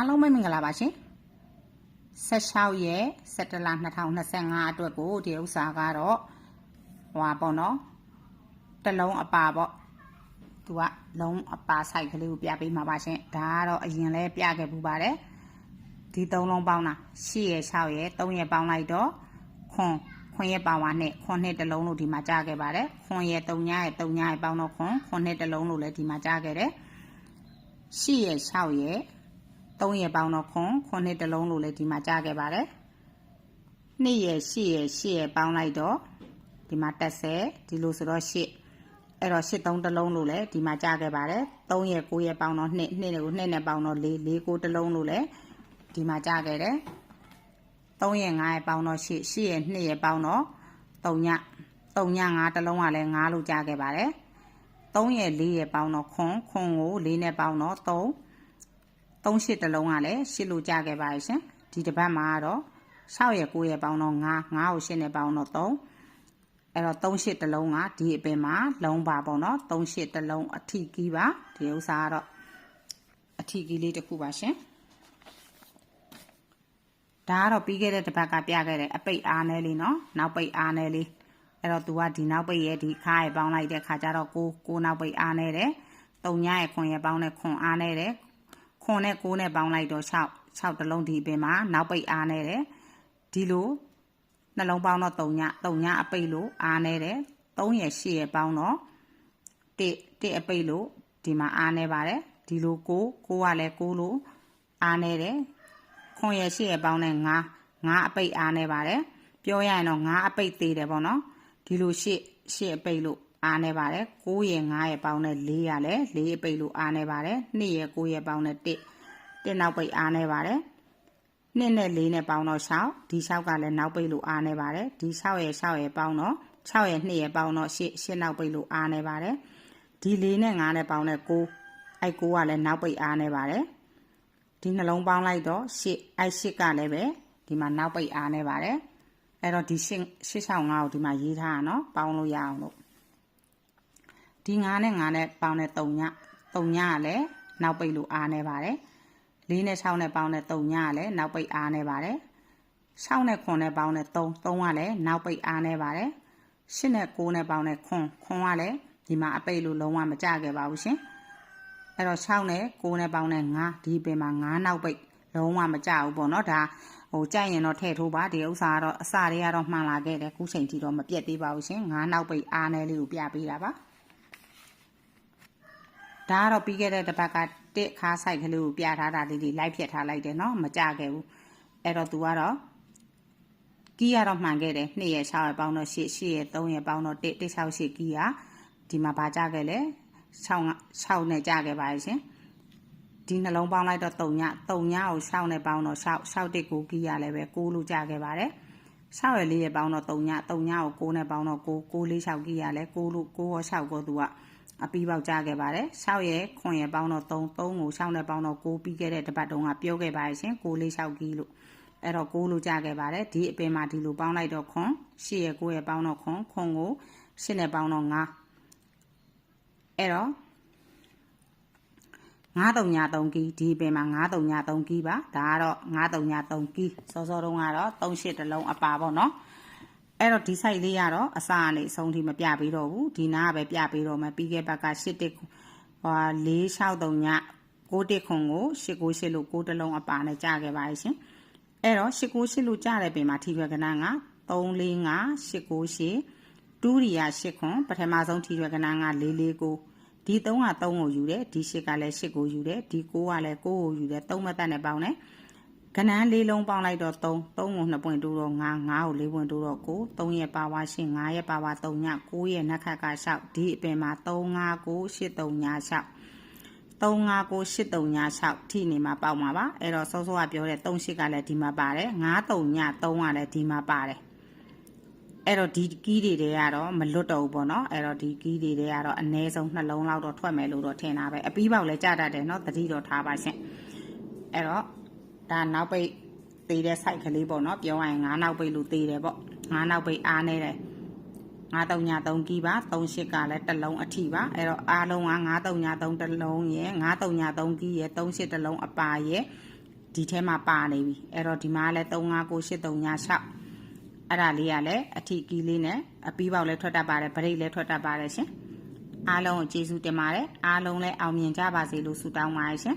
အားလုံးပဲမင်္ဂလာပါရှင်16ရက်17လ2025အတွက်ကိုဒီဥစ္စာကတော့ဟွာပေါ့နော်တစ်လုံးအပါပေါ့သူကလုံးအပါဆိုင်ကလေးကိုပြပေးမှာပါရှင်ဒါကတော့အရင်လဲပြခဲ့ပူပါတယ်ဒီသုံးလုံးပေါင်းတာ8ရက်6ရက်3ရက်ပေါင်းလိုက်တော့ခွန်ခွန်ရက်ပါဝါနဲ့ခွန်နှစ်တစ်လုံးလို့ဒီမှာကြားခဲ့ပါတယ်ခွန်ရက်3ညရက်3ညရက်ပေါင်းတော့ခွန်ခွန်နှစ်တစ်လုံးလို့လည်းဒီမှာကြားခဲ့တယ်8ရက်6ရက် 3ရက်ပေါင်းတော့ခွန်ခွန်နှစ်တစ်လုံးလို့လည်းဒီမှာကြားခဲ့ပါတယ်2ရက်8ရက်8ရက်ပေါင်းလိုက်တော့ဒီမှာ30ဒီလိုဆိုတော့8အဲ့တော့8 3တစ်လုံးလို့လည်းဒီမှာကြားခဲ့ပါတယ်3ရက်9ရက်ပေါင်းတော့2 2နဲ့ကို2နဲ့ပေါင်းတော့4 4 9တစ်လုံးလို့လည်းဒီမှာကြားခဲ့တယ်3ရက်5ရက်ပေါင်းတော့8 8ရက်2ရက်ပေါင်းတော့3ည3ည5တစ်လုံးကလည်း5လို့ကြားခဲ့ပါတယ်3ရက်4ရက်ပေါင်းတော့ခွန်ခွန်ကို4နဲ့ပေါင်းတော့3 3ရှစ်တစ်လုံးကလည်းရှစ်လို့ကြားခဲ့ပါရဲ့ရှင်ဒီတစ်ပတ်မှာကတော့6ရက်9ရက်ပေါင်းတော့9 9ကိုရှစ်နဲ့ပေါင်းတော့3အဲ့တော့3ရှစ်တစ်လုံးကဒီအပင်မှာလုံးပါပေါ့နော်3ရှစ်တစ်လုံးအထီကီးပါဒီဥစ္စာကတော့အထီကီးလေးတစ်ခုပါရှင်ဒါကတော့ပြီးခဲ့တဲ့တစ်ပတ်ကပြခဲ့တဲ့အပိတ်အားနဲလေးနော်နောက်ပိတ်အားနဲလေးအဲ့တော့ तू ကဒီနောက်ပိတ်ရဲ့ဒီခါးရဲ့ပေါင်းလိုက်တဲ့ခါကျတော့ကိုကိုနောက်ပိတ်အားနဲတယ်တုံညရဲ့ခွန်ရဲ့ပေါင်းတဲ့ခွန်အားနဲတယ် ခွန်နဲ့6နဲ့ပေါင်းလိုက်တော့6 6တလုံးဒီပင်မှာနောက်ပိတ်အားနေတယ်ဒီလိုနှလုံးပေါင်းတော့3ည3ညအပိတ်လို့အားနေတယ်3ရယ်8ရယ်ပေါင်းတော့1 1အပိတ်လို့ဒီမှာအားနေပါတယ်ဒီလို9 9ကလည်း9လို့အားနေတယ်ခွန်ရယ်8ရယ်ပေါင်းတဲ့9 9အပိတ်အားနေပါတယ်ပြောရရင်တော့9အပိတ်သေးတယ်ပေါ့နော်ဒီလို8 8အပိတ်လို့ အားနေပါတယ်9ရယ်9ရယ်ပေါင်းတဲ့4ရလည်း4အပိတ်လို့အားနေပါတယ်2ရယ်9ရယ်ပေါင်းတဲ့1 1နောက်ပိတ်အားနေပါတယ်2နဲ့4နဲ့ပေါင်းတော့6ဒီ6ကလည်းနောက်ပိတ်လို့အားနေပါတယ်ဒီ6ရယ်6ရယ်ပေါင်းတော့6ရယ်2ရယ်ပေါင်းတော့8 8နောက်ပိတ်လို့အားနေပါတယ်ဒီ4နဲ့5နဲ့ပေါင်းတဲ့9အဲ့9ကလည်းနောက်ပိတ်အားနေပါတယ်ဒီနှလုံးပေါင်းလိုက်တော့8အဲ့8ကလည်းပဲဒီမှာနောက်ပိတ်အားနေပါတယ်အဲ့တော့ဒီ8 865ကိုဒီမှာရေးထားတာเนาะပေါင်းလို့ရအောင်လို့ ဒီ9နဲ့9နဲ့ပေါင်းတဲ့3ည3ညကလည်းနောက်ပိတ်လို့အားနေပါတယ်4နဲ့6နဲ့ပေါင်းတဲ့3ညကလည်းနောက်ပိတ်အားနေပါတယ်6နဲ့9နဲ့ပေါင်းတဲ့3 3ကလည်းနောက်ပိတ်အားနေပါတယ်8နဲ့9နဲ့ပေါင်းတဲ့ခွန်ခွန်ကလည်းဒီမှာအပိတ်လို့လုံးဝမကြခဲ့ပါဘူးရှင်အဲ့တော့6နဲ့9နဲ့ပေါင်းတဲ့9ဒီပင်မှာ9နောက်ပိတ်လုံးဝမကြဘူးပေါ့နော်ဒါဟိုကြိုက်ရင်တော့ထည့်ထိုးပါဒီဥစ္စာကတော့အစလေးကတော့မှန်လာခဲ့တယ်ခုချိန်ထိတော့မပြတ်သေးပါဘူးရှင်9နောက်ပိတ်အားနေလေးကိုပြပေးတာပါ ဒါကတော့ပြီးခဲ့တဲ့တစ်ပတ်ကတစ်ခါဆိုင်ကလေးကိုပြထားတာလေးတွေလိုက်ဖြတ်ထားလိုက်တယ်เนาะမကြခဲ့ဘူးအဲ့တော့ तू ကတော့ကီးရတော့မှန်ခဲ့တယ်2ရက်6ရက်ပေါင်းတော့8 8ရက်3ရက်ပေါင်းတော့1 168ကီးရဒီမှာဗာကြခဲ့လဲ6 6နဲ့ကြခဲ့ပါရဲ့ရှင်ဒီနှလုံးပေါင်းလိုက်တော့3ည3ညကို6နဲ့ပေါင်းတော့6 6တစ်ကိုကီးရလဲပဲ6လို့ကြခဲ့ပါတယ်6ရက်4ရက်ပေါင်းတော့3ည3ညကို6နဲ့ပေါင်းတော့9 9 4 6ကီးရလဲ6လို့9ရော6ကို तू က အပီးပေါက်ကြခဲ့ပါတယ်6ရက်9ရက်ပေါင်းတော့3 3ကို6နဲ့ပေါင်းတော့9ပြီးခဲ့တဲ့တပတ်တုန်းကပြောခဲ့ပါရဲ့ရှင်6 4 6ကီးလို့အဲ့တော့6လို့ကြခဲ့ပါတယ်ဒီအပင်မှာဒီလိုပေါင်းလိုက်တော့ခွန်8ရက်9ရက်ပေါင်းတော့ခွန်ခွန်ကို8နဲ့ပေါင်းတော့9အဲ့တော့93ည3ကီးဒီပင်မှာ93ည3ကီးပါဒါကတော့93ည3ကီးစောစောတုန်းကတော့38တလုံးအပါပေါ့နော် အဲ့တော့ဒီ site လေးကတော့အစကနေအဆုံးထိမပြပေးတော့ဘူးဒီနားကပဲပြပေးတော့မယ်ပြီးခဲ့ဘက်က8တစ်ဟို463ည6တစ်ခွန်ကို898လို့6တလုံးအပါနဲ့ကြာခဲ့ပါရဲ့ရှင်အဲ့တော့898လို့ကြာတဲ့ပင်မှာထိရွယ်ကဏ္ဍက345 898ဒုတိယ8ခွန်ပထမဆုံးထိရွယ်ကဏ္ဍက449ဒီ3က3ကိုယူတယ်ဒီ8ကလည်း8ကိုယူတယ်ဒီ9ကလည်း9ကိုယူတယ်3မသက်နဲ့ပေါင်းတယ် ကနန်းလေးလုံးပေါင်းလိုက်တော့3 3ကို2ပွင့်တိုးတော့5 5ကို4ပွင့်တိုးတော့9 3ရဲ့ပါဝါရှင်း5ရဲ့ပါဝါ3ည9ရဲ့နက်ခတ်က6ဒီအပင်မှာ3 5 9 8 3ည6 35983ည6ထိနေမှာပေါက်မှာပါအဲ့တော့စောစောကပြောတဲ့38ကလည်းဒီမှာပါတယ်93ည3ကလည်းဒီမှာပါတယ်အဲ့တော့ဒီကီးတွေတွေကတော့မလွတ်တော့ဘူးပေါ့နော်အဲ့တော့ဒီကီးတွေတွေကတော့အ ਨੇ ဆုံးနှလုံးလောက်တော့ထွက်မယ်လို့တော့ထင်တာပဲအပီးပေါက်လည်းကြတတ်တယ်နော်တတိတော့ထားပါရှင့်အဲ့တော့ ဒါနောက်ပိတ်သေးတဲ့ site ကလေးပေါ့နော်ပြောရရင်9နောက်ပိတ်လို့သေးတယ်ပေါ့9နောက်ပိတ်အားနေတယ်93ည3ကီးပါ38ကလည်းတစ်လုံးအထိပါအဲ့တော့အားလုံးက93ည3တစ်လုံးရယ်93ည3ကီးရယ်38တစ်လုံးအပါရယ်ဒီထဲမှာပါနေပြီအဲ့တော့ဒီမှာလည်း3598386အဲ့ဒါလေးကလည်းအထီကီးလေးနဲ့အပီးပေါက်လည်းထွက်တတ်ပါတယ်ဗရိတ်လည်းထွက်တတ်ပါတယ်ရှင်အားလုံးကိုကျေးဇူးတင်ပါတယ်အားလုံးလည်းအောင်မြင်ကြပါစေလို့ဆုတောင်းပါတယ်ရှင်